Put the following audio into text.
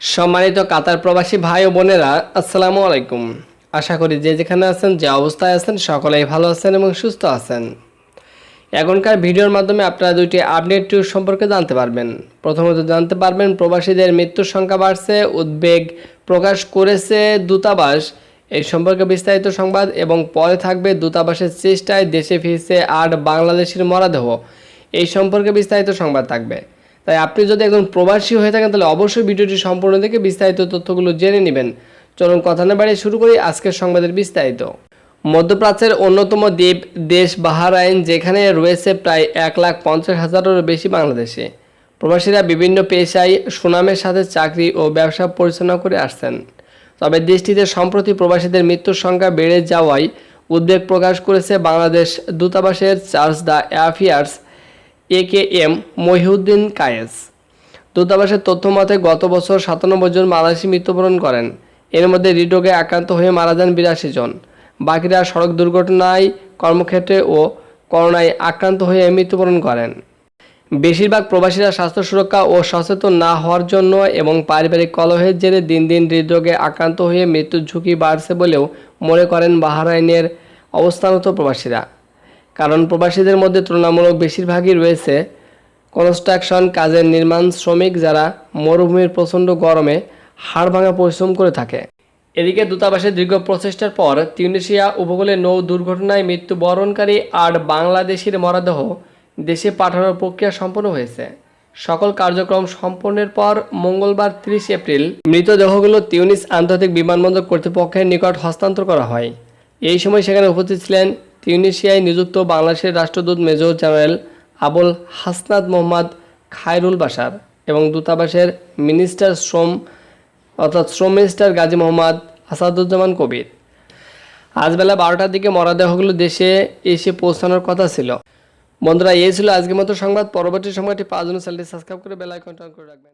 সম্মানিত কাতার প্রবাসী ভাই ও বোনেরা, আসসালামু আলাইকুম। আশা করি যে যেখানে আছেন, যে অবস্থায় আছেন, সকলেই ভালো আছেন এবং সুস্থ আছেন। এখনকার ভিডিওর মাধ্যমে আপনারা দুইটি আপডেট নিউজ সম্পর্কে জানতে পারবেন। প্রথমত জানতে পারবেন, প্রবাসীদের মৃত্যুর সংখ্যা বাড়ছে, উদ্বেগ প্রকাশ করেছে দূতাবাস। এই সম্পর্কে বিস্তারিত সংবাদ এবং পরে থাকবে দূতাবাসের চেষ্টায় দেশে ফিরছে আট বাংলাদেশের মরাদেহ। এই সম্পর্কে বিস্তারিত সংবাদ থাকবে। তাই আপনি যদি একজন প্রবাসী হয়ে থাকেন, তাহলে অবশ্যই ভিডিওটি সম্পূর্ণ দেখে বিস্তারিত তথ্যগুলো জেনে নেবেন। চলুন কথা না বাড়িয়ে শুরু করি আজকের সংবাদের বিস্তারিত। মধ্যপ্রাচ্যের অন্যতম দ্বীপ দেশ বাহারাইন, যেখানে রয়েছে প্রায় এক লাখ পঞ্চাশ হাজারেরও বেশি বাংলাদেশে। প্রবাসীরা বিভিন্ন পেশায় সুনামের সাথে চাকরি ও ব্যবসা পরিচালনা করে আসছেন। তবে দেশটিতে সম্প্রতি প্রবাসীদের মৃত্যুর সংখ্যা বেড়ে যাওয়ায় উদ্বেগ প্রকাশ করেছে বাংলাদেশ দূতাবাসের charge d'affaires A K M Mohiuddin Kayes. দূতাবাসের তথ্য মতে, গত বছর সাতানব্বই জন বাংলাদেশি মৃত্যুবরণ করেন। এর মধ্যে হৃদরোগে আক্রান্ত হয়ে মারা যান বিরাশি জন। বাকিরা সড়ক দুর্ঘটনায় কর্মক্ষেত্রে ও করোনায় আক্রান্ত হয়ে মৃত্যুবরণ করেন। বেশিরভাগ প্রবাসীরা স্বাস্থ্য সুরক্ষা ও সচেতন না হওয়ার জন্য এবং পারিবারিক কলহের জেরে দিন দিন হৃদরোগে আক্রান্ত হয়ে মৃত্যুর ঝুঁকি বাড়ছে বলেও মনে করেন বাহরাইনের অবস্থানত প্রবাসীরা। কারণ প্রবাসীদের মধ্যে তুলনামূলক বেশিরভাগই রয়েছে কনস্ট্রাকশন কাজের নির্মাণ শ্রমিক যারা মরুভূমির প্রচণ্ড গরমে হাড় ভাঙা পরিশ্রম করে থাকে। এদিকে দূতাবাসের দীর্ঘ প্রচেষ্টার পর তিউনিশিয়া উপকূলে নৌ দুর্ঘটনায় মৃত্যুবরণকারী আট বাংলাদেশির মরদেহ দেশে পাঠানোর প্রক্রিয়া সম্পন্ন হয়েছে। সকল কার্যক্রম সম্পন্নের পর মঙ্গলবার তিরিশ এপ্রিল মৃতদেহগুলো তিউনিস আন্তর্জাতিক বিমানবন্দর কর্তৃপক্ষের নিকট হস্তান্তর করা হয়। এই সময় সেখানে উপস্থিত ছিলেন তিউনিশিয়ায় নিযুক্ত বাংলাদেশের রাষ্ট্রদূত মেজর জেনারেল আবুল হাসনাদ মোহাম্মদ খায়রুল বাসার এবং দূতাবাসের মিনিস্টার শ্রম, অর্থাৎ শ্রম মিনিস্টার গাজী মোহাম্মদ আসাদুজ্জামান কবির। আজ বেলা বারোটার দিকে মরাদেহগুলো দেশে এসে পৌঁছানোর কথা ছিল। বন্ধুরা, এই ছিল আজকের মতো সংবাদ। পরবর্তী সময়টি পাঁচ জন চ্যানেলটি সাবস্ক্রাইব করে বেল আইকনটা অন করে রাখবেন।